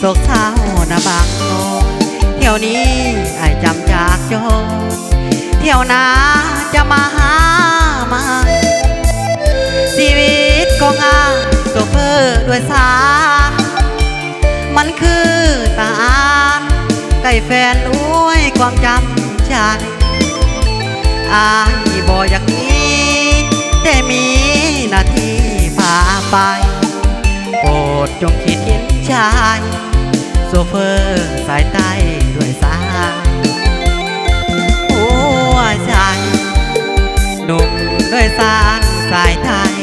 โศกเศร้านะบางโนเที่ยวนี้ไอายจำจากโยเที่ยวนาจะมาหามาชีวิตของอาโซเฟอร์ด้วยสารมันคือตาอานใกล้แฟนอวยความจำใจอายบออยากนี้แต่มีนาที จงคิดเห็นชาย โซเฟอร์สายใต้ด้วยสายหัวใจหนุ่มด้วยสารสายไทย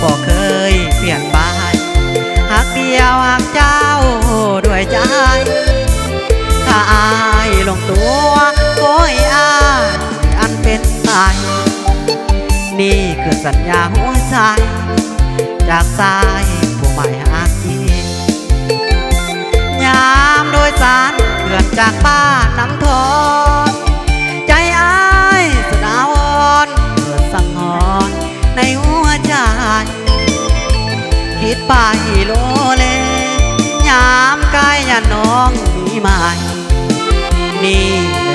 ก็เคยเปลี่ยนไปหักเดียวหักเจ้าด้วยใจ ถ้าอายลงตัวโอยอายอันเป็นไปนี่คือสัญญาหัวใจจากสาย ผู้ใหม่หักทียามโดยสารเพื่อนจากบ้านน้ำทอนใจอายสุดาวรณ์เกิดสังหรณ์ในหัวใจ คิดไปโลเล ยามกายยาน้องมีใหม่นี่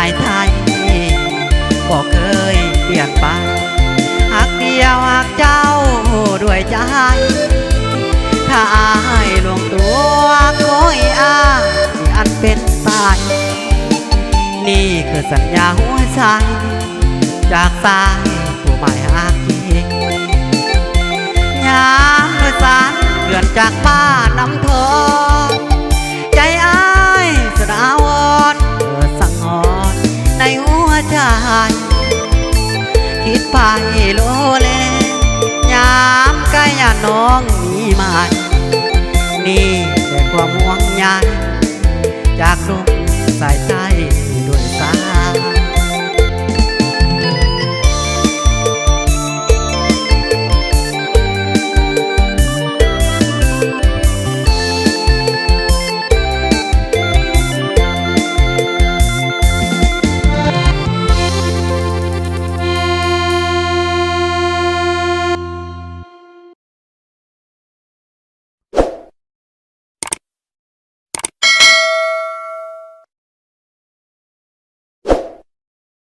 ารสายไทยก็เคยเปลี่ยนไปหักเดียวหักเจ้าด้วยใจ ถ้าอายลวงตัวโอยอาอันเป็นตาย นี่คือสัญญาหัวใจ จากสายผู้ใหม่หักจริงยามโดยสารเลื่อนจากบ้าาย จากลุกสายใต้